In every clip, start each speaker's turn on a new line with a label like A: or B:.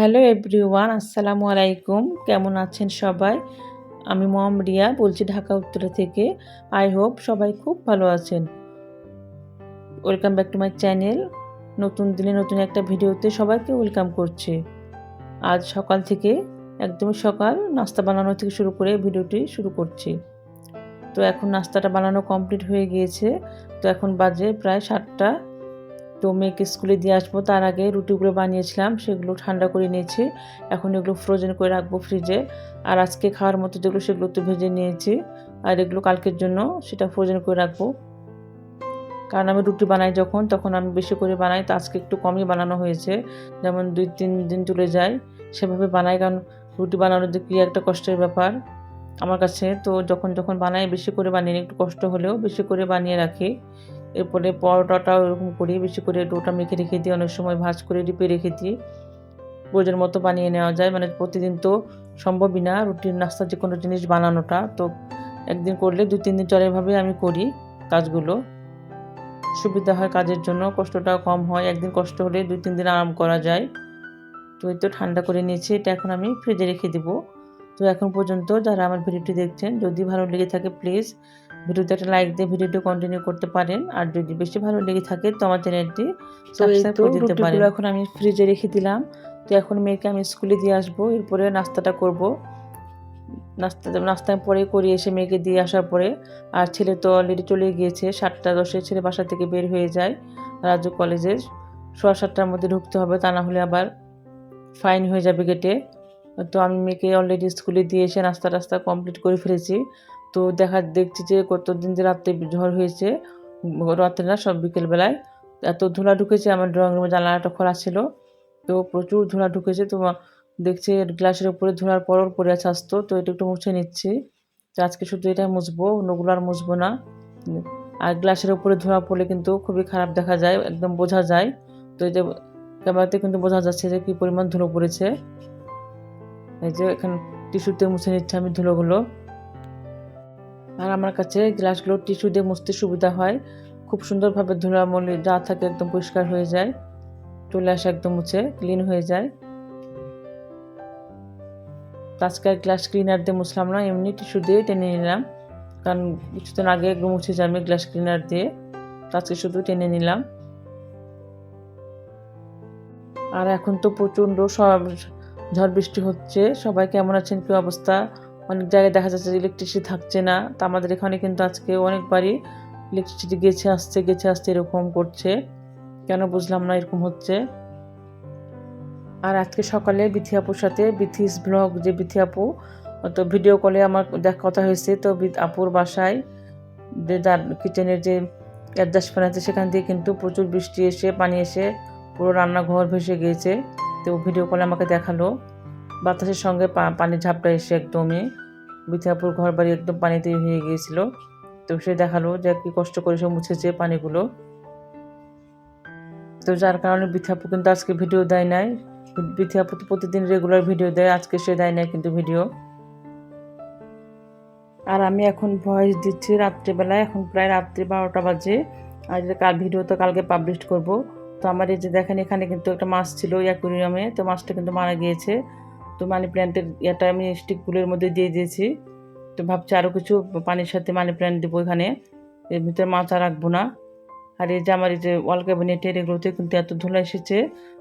A: Hello everyone, আসসালামু আলাইকুম। কেমন আছেন সবাই? আমি মম রিয়া বলছি ঢাকা, উত্তরা থেকে। আই হোপ সবাই খুব ভালো আছেন। Welcome back to my channel. নতুন দিনে নতুন একটা ভিডিওতে সবাইকে ওয়েলকাম করছি। আজ সকাল থেকে, একদমই সকাল, নাস্তা বানানো থেকে শুরু করে ভিডিওটি শুরু করছি। তো এখন নাস্তাটা বানানো কমপ্লিট হয়ে গিয়েছে। তো এখন বাজে প্রায় সাতটা। তো মেয়েকে স্কুলে দিয়ে আসব, তার আগে রুটিগুলো বানিয়েছিলাম, সেগুলো ঠান্ডা করে নিয়েছি। এখন এগুলো ফ্রোজেন করে রাখব ফ্রিজে আর আজকে খাওয়ার মতো যেগুলো, সেগুলো তো ভেজে নিয়েছি। আর এগুলো কালকের জন্য সেটা ফ্রোজেন করে রাখব। কারণ আমি রুটি বানাই যখন, তখন আমি বেশি করে বানাই, তো আজকে একটু কমই বানানো হয়েছে। যেমন দুই তিন দিন চলে যায়, সেভাবে বানাই, কারণ রুটি বানানোর যে কি একটা কষ্টের ব্যাপার আমার কাছে। তো যখন যখন বানাই, বেশি করে বানিয়ে একটু কষ্ট হলেও বেশি করে বানিয়ে রাখি। এরপরে পরোটাটাও এরকম করি বেশি করে ডোটা মেখে রেখে দিই অনেক সময় ভাজ করে ডিপে রেখে দিই প্রয়োজন মতো বানিয়ে নেওয়া যায়। মানে প্রতিদিন তো সম্ভবই না রুটির নাস্তা যে কোনো জিনিস বানানোটা। তো একদিন করলে দু তিন দিন চলে এভাবে আমি করি কাজগুলো। সুবিধা হয় কাজের জন্য, কষ্টটাও কম হয়। একদিন কষ্ট হলে দুই, তিন দিন আরাম করা যায়। তো এই তো ঠান্ডা করে নিয়েছি, এটা এখন আমি ফ্রিজে রেখে দেবো। তো এখন পর্যন্ত যারা আমার ভিডিওটি দেখছেন, যদি ভালো লেগে থাকে প্লিজ ভিডিওতে একটা লাইক দিয়ে ভিডিওটি কন্টিনিউ করতে পারেন। আর যদি বেশি ভালো লেগে থাকে তো আমার চ্যানেলটি সাবস্ক্রাইব করে দিতে পারেন। এখন আমি ফ্রিজে রেখে দিলাম। তো এখন মেয়েকে আমি স্কুলে দিয়ে আসব। এরপরে নাস্তাটা করব। নাস্তা নাস্তা পরে করি এসে মেয়েকে দিয়ে আসার পরে। আর ছেলে তো অলরেডি চলে গিয়েছে। সাতটা দশে ছেলে বাসা থেকে বের হয়ে যায় রাজ্য কলেজে সোয়া সাতটার মধ্যে ঢুকতে হবে তা না হলে আবার ফাইন হয়ে যাবে গেটে তো আমি মেয়েকে অলরেডি স্কুলে দিয়ে এসে নাস্তা টাস্তা কমপ্লিট করে ফেলেছি। তো দেখা, দেখছি যে কতদিন যে রাত্রে ঝড় হয়েছে, রাত্রে না সব বিকেলবেলায়। এত ধুলা ঢুকেছে, আমার ড্রয়িং রুমে জানালাটা খোলা ছিল। তো প্রচুর ধুলা ঢুকেছে, তো দেখছি গ্লাসের উপরে ধুলার পর পরে আছে আসতো, তো এটা একটু মুছে নিচ্ছি। তো আজকে শুধু এটা মুছবো অন্যগুলো আর মুছবো না। আর গ্লাসের উপরে ধোয়া পড়লে কিন্তু খুবই খারাপ দেখা যায়, একদম বোঝা যায়। তো এই যে ক্যামেরাতে কিন্তু বোঝা যাচ্ছে যে কী পরিমাণ ধুলো পড়েছে। এই যে এখানে টিস্যুতে মুছে নিচ্ছে আমি ধুলোগুলো। আর আমার কাছে গ্লাসগুলো টিস্যু দিয়ে মুছতে সুবিধা হয়। খুব সুন্দরভাবে ধুলামলি যা থাকে একদম পরিষ্কার হয়ে যায়। চলে আসে একদম মুছে ক্লিন হয়ে যায়। আজকে গ্লাস ক্লিনার দিয়ে মুছলাম না, এমনি টিস্যু দিয়ে টেনে নিলাম। কারণ কিছুদিন আগে একদম মুছে যাবে গ্লাস ক্লিনার দিয়ে। আজকে শুধু টেনে নিলাম। আর এখন তো প্রচণ্ড সব ঝড় বৃষ্টি হচ্ছে। সবাই কেমন আছেন? কি অবস্থা? অনেক জায়গায় দেখা যাচ্ছে ইলেকট্রিসিটি থাকছে না। তা আমাদের এখানে কিন্তু আজকে অনেকবারই ইলেকট্রিসিটি গেছে, আসছে গেছে, আসছে, এরকম করছে। কেন বুঝলাম না, এরকম হচ্ছে। আর আজকে সকালে বিথি আপুর সাথে, বিথিস ব্লগ যে বিথি আপু তো ভিডিও কলে আমার দেখ কথা হয়েছে, তো আপুর বাসায় যে যার কিচেনের যে অ্যাডজাস্ট ফ্যান আছে, সেখান দিয়ে কিন্তু প্রচুর বৃষ্টি এসে, পানি এসে পুরো রান্নাঘর ভেসে গিয়েছে। তো ভিডিও কলে আমাকে দেখাল। বাতাসের সঙ্গে পানি ঝাপটা এসে একদমই বিথাপুর ঘর বাড়ি একদম পানিতে হয়ে গিয়েছিল। তো সে দেখাল যে কি কষ্ট করে সে মুছেছে পানিগুলো। তো যার কারণে বিথাপু কিন্তু আজকে ভিডিও দেয় নাই। বিথাপু তো প্রতিদিন রেগুলার ভিডিও দেয়, আজকে সে দেয় নাই কিন্তু ভিডিও আর আমি এখন ভয়েস দিচ্ছি রাত্রিবেলায়, এখন প্রায় রাত্রি বারোটা বাজে। আর কাল ভিডিও তো কালকে পাবলিশ করব। তো আমার এই যে দেখেন এখানে কিন্তু একটা মাছ ছিল অ্যাকুরিয়ামে তো মাছটা কিন্তু মারা গিয়েছে। তো মানি প্ল্যান্টের ইয়েটা আমি স্টিকগুলোর মধ্যে দিয়ে দিয়েছি। তো ভাবছি আরও কিছু পানির সাথে মানি প্ল্যান্ট দেবো এখানে। এর ভিতরে আর রাখব না। আর এই যে আমার এই যে ওয়াল ক্যাবিনেটের এগুলোতে কিন্তু এত ধুলা এসেছে,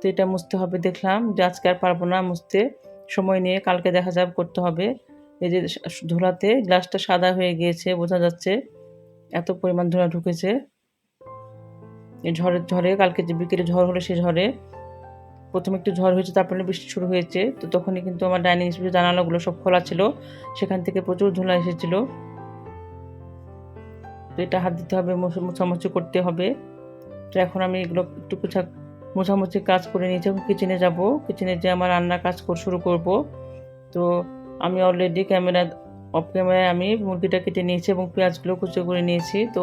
A: তো এটা মুছতে হবে দেখলাম। যে আজকে আর পারব না মুছতে। সময় নিয়ে কালকে দেখা যাবে, করতে হবে। এই যে ধুলাতে গ্লাসটা সাদা হয়ে গিয়েছে, বোঝা যাচ্ছে এত পরিমাণ ধুলা ঢুকেছে। ঝড়ের ঝড়ে, কালকে যে বিকেলে ঝড় হলো সে ঝড়ে প্রথমে একটু ঝড় হয়েছে, তারপরে বৃষ্টি শুরু হয়েছে। তো তখনই কিন্তু আমার ডাইনিং স্পেসের জানালাগুলো সব খোলা ছিল। সেখান থেকে প্রচুর ধুলা এসেছিল। তো এটা হাত দিতে হবে মোছামুছি করতে হবে। তো এখন আমি এগুলো একটু কুচা মোছামুছি কাজ করে নিয়েছি এখন কিচেনে যাব। কিচেনে যে আমার রান্নার কাজ শুরু করব। তো আমি অলরেডি ক্যামেরা অফ ক্যামেরায় আমি মুরগিটা কেটে নিয়েছি এবং পেঁয়াজগুলো কুচো করে নিয়েছি। তো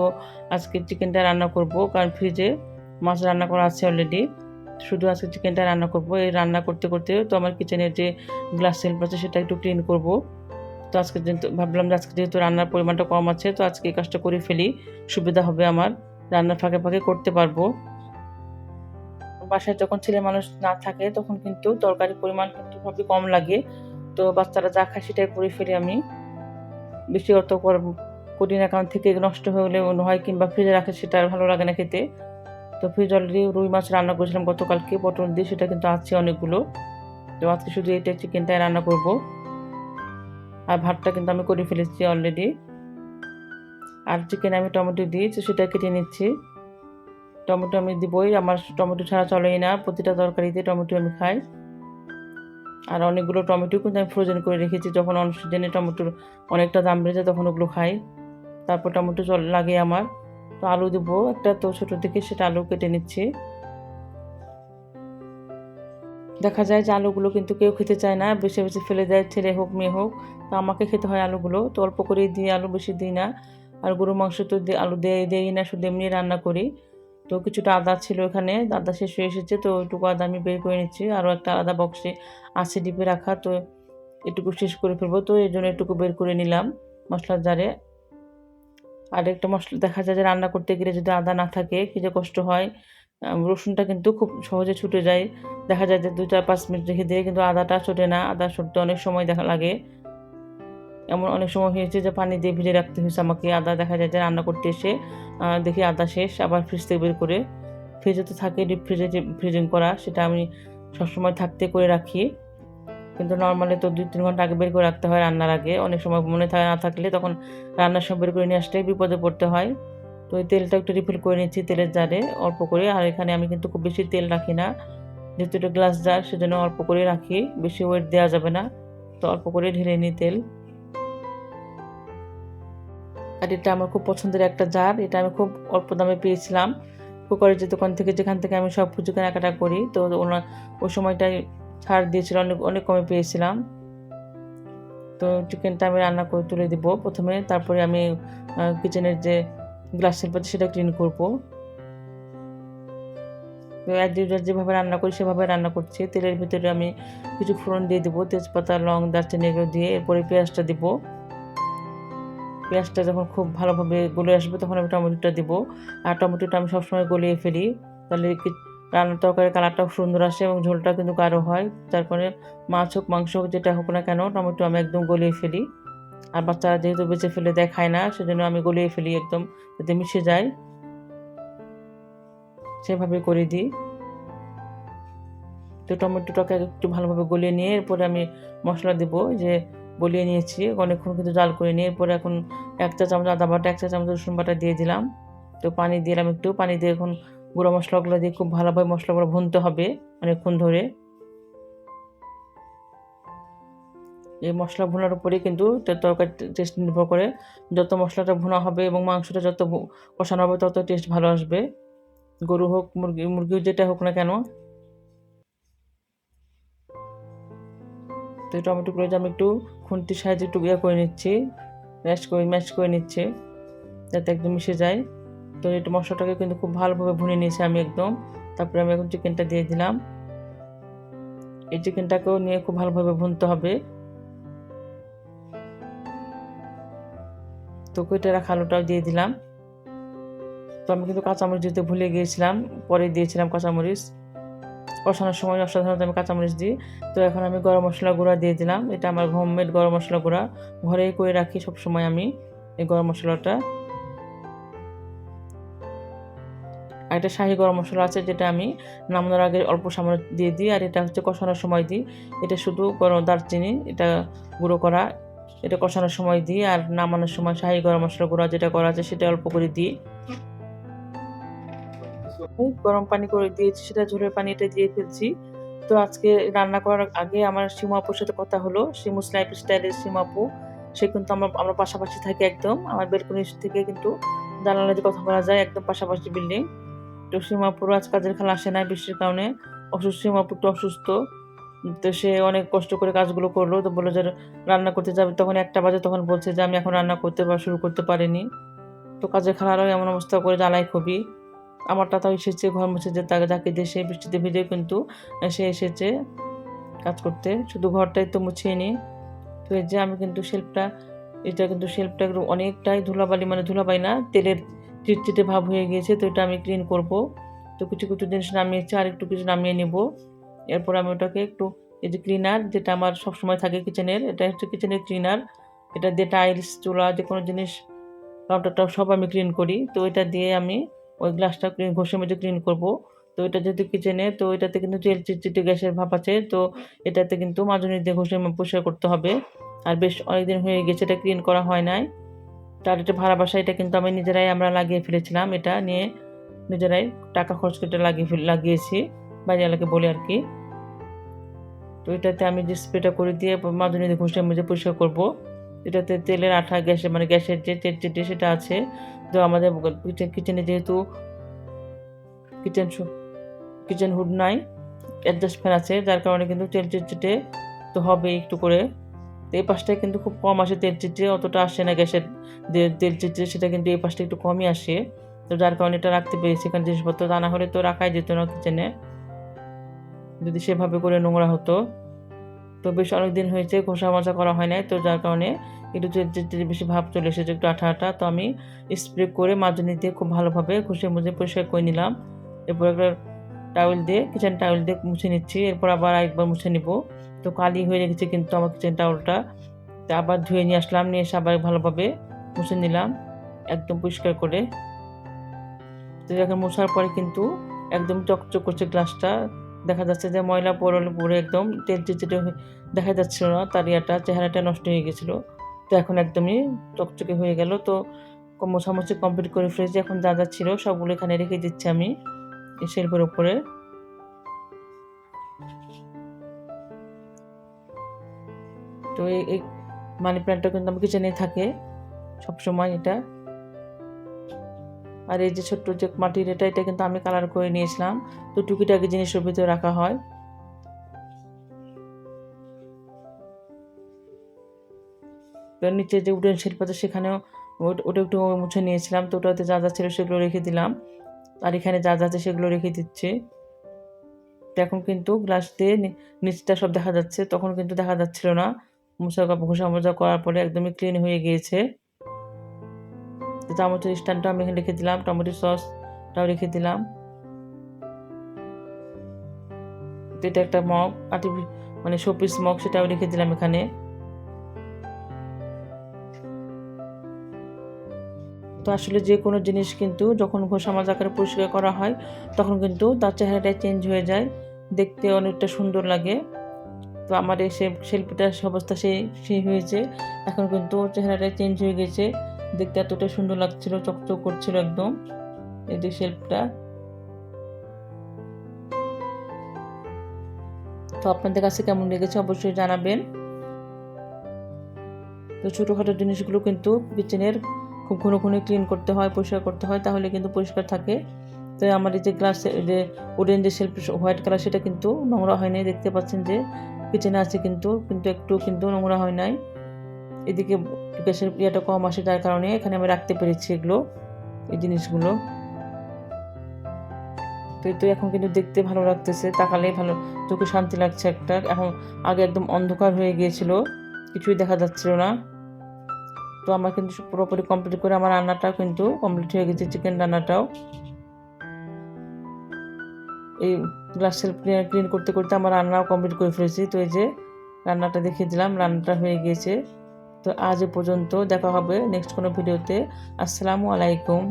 A: আজকে চিকেনটা রান্না করব, কারণ ফ্রিজে মাছ রান্না করা আছে অলরেডি শুধু আজকে চিকেনটা রান্না করব। এই রান্না করতে করতে তো আমার কিচেনের যে গ্লাস সেলফ আছে, সেটা একটু ক্লিন করব। তো আজকে ভাবলাম যে আজকে যেহেতু রান্নার পরিমাণটা কম আছে, তো আজকে এই কাজটা করে ফেলি। সুবিধা হবে আমার। রান্নার ফাঁকে ফাঁকে করতে পারব। বাসায় যখন ছেলে মানুষ না থাকে, তখন কিন্তু তরকারির পরিমাণ কিন্তু খুবই কম লাগে। তো বাচ্চারা যা খায়, সেটাই করে ফেলি আমি। বেশি অর্থ করি না কারণ থেকে নষ্ট হলে অন্য হয় কিংবা ফ্রিজে রাখে, সেটা ভালো লাগে না খেতে। তো ফ্রিজ অলরেডি রুই মাছ রান্না করেছিলাম গতকালকে, পটল দিয়ে, সেটা কিন্তু আছে অনেকগুলো। তো আজকে শুধু এটা চিকেনটাই রান্না করব। আর ভাতটা কিন্তু আমি করে ফেলেছি অলরেডি আর চিকেন আমি টমেটো দিয়েছি, সেটা কেটে নিচ্ছি। টমেটো আমি দিবই, আমার টমেটো ছাড়া চলেই না। প্রতিটা তরকারিতে টমেটো আমি খাই। আর অনেকগুলো টমেটো কিন্তু আমি ফ্রোজেন করে রেখেছি। যখন অন সিজনে টমেটোর অনেকটা দাম বেড়ে যায়, তখন ওগুলো খাই। তারপর টমেটো জল লাগে আমার। তো আলু দেবো। একটা তো ছোটো থেকে সেটা আলু কেটে নিচ্ছি। দেখা যায় যে আলুগুলো কিন্তু কেউ খেতে চায় না, বেশি বেশি ফেলে দেয়, ছেলে হোক, মেয়ে হোক। তো আমাকে খেতে হয় আলুগুলো। তো অল্প করেই দিই আলু বেশি দিই না। আর গরু মাংস তো আলু দিয়ে দিই না, শুধু এমনি রান্না করি। তো কিছুটা আদা ছিল এখানে, আদা শেষ হয়ে এসেছে, তো ওইটুকু আদা আমি বের করে নিচ্ছি। আরও একটা আলাদা বক্সে আছে ডিপে রাখা, তো এটুকু শেষ করে ফেলব। তো এই জন্য এটুকু বের করে নিলাম মশলার জারে। আর একটা মশলা, দেখা যায় যে রান্না করতে গেলে যদি আদা না থাকে কী যে কষ্ট হয় রসুনটা কিন্তু খুব সহজে ছুটে যায়। দেখা যায় যে দু চার পাঁচ মিনিট রেখে দিয়ে কিন্তু আদাটা ছোটে না, আদা ছুটতে অনেক সময় দেখা লাগে। এমন অনেক সময় হয়েছে যে পানি দিয়ে ভিজে রাখতে হয়েছে আমাকে। আদা দেখা যায় যে রান্না করতে এসে দেখি আদা শেষ, আবার ফ্রিজ থেকে বের করে। ফ্রিজে তো থাকে ডিপ ফ্রিজে ফ্রিজিং করা, সেটা আমি সবসময় থাকতে করে রাখি। কিন্তু নর্মালি তো দুই, তিন ঘণ্টা আগে বের করে রাখতে হয় রান্নার আগে। অনেক সময় মনে থাকে না থাকলে তখন রান্নার সময় বের করে নিয়ে আসলে বিপদে পড়তে হয়। তো ওই তেলটা একটু রিফিল করে নিচ্ছি তেলের জারে অল্প করে। আর এখানে আমি কিন্তু খুব বেশি তেল রাখি না। যেহেতু এটা গ্লাস জার সেজন্য অল্প করে রাখি। বেশি ওয়েট দেওয়া যাবে না। তো অল্প করে ঢেলে নিই তেল। আর এটা আমার খুব পছন্দের একটা জার এটা আমি খুব অল্প দামে পেয়েছিলাম। কুকারের যে দোকান থেকে, যেখান থেকে আমি সব কিছু কেনাকাটা করি, তো ওনার ওই সময়টাই ছাড় দিয়েছিল, অনেক অনেক কমে পেয়েছিলাম। তো চিকেনটা আমি রান্না করে তুলে দিব প্রথমে, তারপরে আমি কিচেনের যে গ্লাস শিল্পতে সেটা ক্লিন করব। তো এক যেভাবে রান্না করি সেভাবে রান্না করছি। তেলের ভিতরে আমি কিছু ফোড়ন দিয়ে দেবো, তেজপাতা, লং, দারচিনি এগুলো দিয়ে এরপরে পেঁয়াজটা দেবো। পেঁয়াজটা যখন খুব ভালোভাবে গলে আসবে তখন আমি টমেটোটা দিব। আর টমেটোটা আমি সবসময় গলিয়ে ফেলি, তাহলে রান্নার তরকারির কালারটাও সুন্দর আসে এবং ঝোলটা কিন্তু গাঢ় হয়। তারপরে মাছ হোক, মাংস হোক, যেটা হোক না কেন, টমেটো আমি একদম গলিয়ে ফেলি। আর বাচ্চারা যেহেতু বেঁচে ফেলে দেখায় না, সেজন্য আমি গলিয়ে ফেলি একদম, যাতে মিশে যায়। সেভাবে করে দিই। তো টমেটোটাকে একটু ভালোভাবে গলিয়ে নিয়ে এরপরে আমি মশলা দেবো যে গলিয়ে নিয়েছি। অনেকক্ষণ কিন্তু জাল করে নিয়ে এরপরে এখন এক চা চামচ আদা বাটা, এক চা চামচ রসুন বাটা দিয়ে দিলাম। তো পানি দিলাম একটু, পানি দিয়ে এখন গুঁড়ো মশলাগুলো দিয়ে খুব ভালোভাবে মশলাগুলো ভুনতে হবে অনেকক্ষণ ধরে। এই মশলা ভুনার উপরে কিন্তু তরকারি টেস্ট নির্ভর করে। যত মশলাটা ভুনা হবে এবং মাংসটা যত কষানো হবে তত টেস্ট ভালো আসবে। গরু হোক, মুরগি, মুরগিও যেটা হোক না কেন। তো টমেটোগুলো আমি একটু খুন্তির সাহায্যে একটু ইয়ে করে নিচ্ছি ম্যাশ করে ম্যাশ করে নিচ্ছে, যাতে একদম মিশে যায়। তো একটু মশলাটাকে কিন্তু খুব ভালোভাবে ভুনে নিয়েছি আমি একদম। তারপরে আমি এখন চিকেনটা দিয়ে দিলাম। এই চিকেনটাকেও নিয়ে খুব ভালোভাবে ভুনতে হবে। তো কেটে রাখা আলুটাও দিয়ে দিলাম। তো আমি কিন্তু কাঁচামরিচ দিতে ভুলে গিয়েছিলাম পরে দিয়েছিলাম কাঁচামরিচ। কষানোর সময় অসাধারণত আমি কাঁচামরিচ দিই। তো এখন আমি গরম মশলা গুঁড়া দিয়ে দিলাম। এটা আমার হোমমেড গরম মশলা গুঁড়া। ঘরেই করে রাখি সবসময় আমি এই গরম মশলাটা। এটা শাহি গরম মশলা আছে যেটা আমি নামানোর আগে অল্প সামান্য দিয়ে দিই, আর এটা হচ্ছে কষানোর সময় দিই। এটা শুধু গরম দারচিনি, এটা গুঁড়ো করা, এটা কষানোর সময় দিই, আর নামানোর সময় শাহি গরম মশলা গুঁড়া যেটা করা আছে সেটা অল্প করে দিই। গরম পানি করে দিয়েছি, সেটা ঝোলের পানি এটা দিয়ে ফেলছি। তো আজকে রান্না করার আগে আমার সিমু আপুর সাথে কথা হলো সিমুস লাইফ স্টাইলের সিমু আপু। সে কিন্তু আমরা আমরা পাশাপাশি থাকি একদম। আমার বেলকনি থেকে কিন্তু দালালে কথা বলা যায়, একদম পাশাপাশি বিল্ডিং তো সীমাপুর আজ কাজের খেলা আসে না বৃষ্টির কারণে। অসুস্থ, সীমাপুর তো অসুস্থ। তো সে অনেক কষ্ট করে কাজগুলো করল, তো বলল যে রান্না করতে যাবে। তখন একটা বাজে তখন বলছে যে আমি এখন রান্না করতে বা শুরু করতে পারিনি। তো কাজের খেলারও এমন অবস্থা করে জ্বালাই খুবই। আমারটা তাও এসেছে ঘর মুছে যে তাকে যাকে দিয়ে সে বৃষ্টিতে ভিজে কিন্তু সে এসেছে কাজ করতে। শুধু ঘরটাই তো মুছিয়ে নিই তো এই যে আমি কিন্তু শেল্পটা এটা কিন্তু শেল্পটা অনেকটাই ধুলাবালি মানে ধুলাবালি না, তেলের চিটচিটে ভাব হয়ে গিয়েছে, তো এটা আমি ক্লিন করব। তো কিছু কিছু জিনিস নামিয়েছি আর একটু কিছু নামিয়ে নিব। এরপর আমি ওটাকে একটু এই যে ক্লিনার যেটা আমার সবসময় থাকে কিচেনের এটা হচ্ছে কিচেনের ক্লিনার এটা দিয়ে টাইলস চুলা, যে কোনো জিনিস কাউন্টারটাও সব আমি ক্লিন করি। তো এটা দিয়ে আমি ওই গ্লাসটা ক্লিন ঘষে মেজে ক্লিন করব। তো এটা যেহেতু কিচেনে তো এটাতে কিন্তু তেল, চিটচিটে গ্যাসের ভাব আছে। তো এটাতে কিন্তু মাজনি দিয়ে ঘষে পরিষ্কার করতে হবে। আর বেশ অনেকদিন হয়ে গেছে, এটা ক্লিন করা হয় নাই। তার এটা ভাড়া বাসা, এটা কিন্তু আমি নিজেরাই আমরা লাগিয়ে ফেলেছিলাম। এটা নিয়ে নিজেরাই টাকা খরচ করে লাগিয়ে লাগিয়েছি। বাড়িওয়ালাকে বলে আর কি। তো এটাতে আমি যে স্প্রেটা করে দিয়ে দিয়ে ঘষে মেজে পরিষ্কার করব। এটাতে তেলের আঠা গ্যাসে মানে গ্যাসের যে তেল চিটে সেটা আছে, তো আমাদের কিচেনে যেহেতু কিচেন কিচেন হুড নাই অ্যাডজাস্ট ফ্যান আছে, যার কারণে কিন্তু তেল চিটচিটে তো হবে একটু করে। তো এই পাশটায় কিন্তু খুব কম আসে, তেল চিটে অতটা আসে না গ্যাসের তেল চিটে, সেটা কিন্তু এই পাশটা একটু কমই আসে। তো যার কারণে এটা রাখতে পেরেছি এখানে জিনিসপত্র না হলে তো রাখাই যেত না কিচেনে যদি সেভাবে করে নোংরা হতো। তো বেশ অনেক দিন হয়েছে, ঘষা মজা করা হয় নাই, তো যার কারণে একটু বেশি ভাব চলে এসেছে একটু আঠা আঠা। তো আমি স্প্রে করে মাজনি দিয়ে খুব ভালোভাবে ঘষে মুছে পরিষ্কার করে নিলাম। এরপর একটা টাওয়েল দিয়ে কিচেন টাওয়েল দিয়ে মুছে নিচ্ছি, এরপর আবার একবার মুছে নিব। তো কালি হয়ে গেছে কিন্তু আমার কিচেন টাওয়েলটা তো আবার ধুয়ে নিয়ে আসলাম, নিয়ে এসে আবার ভালোভাবে মুছে নিলাম, একদম পরিষ্কার করে। তো এখন মোছার পরে কিন্তু একদম চকচক করছে গ্লাসটা দেখা যাচ্ছে যে ময়লা পড়লে পরে একদম তেল চিটচিটে দেখা যাচ্ছিল না, তার ইয়াটা, চেহারাটা নষ্ট হয়ে গেছিল। তো এখন একদমই চকচকে হয়ে গেল। তো মোছামুছি কমপ্লিট করে ফেলেছি এখন যা যা ছিল সবগুলো এখানে রেখে দিচ্ছি আমি। এই শেল্ফের ওপরে তো এই মানি প্ল্যান্টটা কিন্তু আমার কিচেনে থাকে, সবসময় এটা। আর এই যে ছোট্ট যে মাটির এটা এটা কিন্তু আমি কালার করে নিয়েছিলাম। তো টুকিটাকি জিনিসের ভিতরে রাখা হয়। নিচে যে উডেন শিল্প আছে, সেখানেও ওটা একটু মুছে নিয়েছিলাম। তো ওটাতে যা যা ছিল সেগুলো রেখে দিলাম। আর এখানে যা যা আছে সেগুলো রেখে দিচ্ছে। এখন কিন্তু গ্লাস দিয়ে নিচটা সব দেখা যাচ্ছে। তখন কিন্তু দেখা যাচ্ছিল না। মুসা ঘষা মোজা করার পরে একদমই ক্লিন হয়ে গিয়েছে। চামচের স্ট্যান্ডটা আমি এখানে রেখে দিলাম টমেটো সসটাও রেখে দিলাম। এটা একটা মগ, আটি মানে শোপিস মগ সেটাও রেখে দিলাম এখানে। তো আসলে যে কোনো জিনিস কিন্তু যখন ঘষামাজ আকারে পরিষ্কার করা হয়, তখন কিন্তু তার চেহারাটা চেঞ্জ হয়ে যায়। দেখতে অনেকটা সুন্দর লাগে। তো আমার এই শিল্পীটার অবস্থা সেই সেই হয়েছে। এখন কিন্তু চেহারাটা চেঞ্জ হয়ে গেছে। দেখতে এতটা সুন্দর লাগছিল, চকচক করছিল একদম এই যে শেল্পটা। তো আপনাদের কাছে কেমন লেগেছে অবশ্যই জানাবেন। তো ছোটোখাটো জিনিসগুলো কিন্তু কিচেনের খুব ঘন ঘন ক্লিন করতে হয়, পরিষ্কার করতে হয়, তাহলে কিন্তু পরিষ্কার থাকে। তো আমার এই যে গ্লাস যে ওডেন যে শেল্প হোয়াইট কালার সেটা কিন্তু নোংরা হয়নি দেখতে পাচ্ছেন যে কিচেনে আছে কিন্তু কিন্তু একটু, কিন্তু নোংরা হয় নাই। এদিকে গ্যাসের ইয়েটা কম আসে যার কারণে এখানে আমি রাখতে পেরেছি এগুলো, এই জিনিসগুলো। তো তো এখন কিন্তু দেখতে ভালো লাগতেছে তাকালে ভালো, চোখে শান্তি লাগছে একটা। এখন আগে একদম অন্ধকার হয়ে গিয়েছিল, কিছুই দেখা যাচ্ছিল না। তো আমার কিন্তু পুরোপুরি কমপ্লিট করে আমার রান্নাটাও কিন্তু কমপ্লিট হয়ে গেছে চিকেন রান্নাটাও। এই গ্লাস সেলফ ক্লিন করতে করতে আমার রান্নাও কমপ্লিট করে ফেলেছি। তো এই যে রান্নাটা দেখিয়ে দিলাম, রান্নাটা হয়ে গিয়েছে। তো আজ পর্যন্ত দেখা হবে নেক্সট কোনো ভিডিওতে আসসালামু আলাইকুম।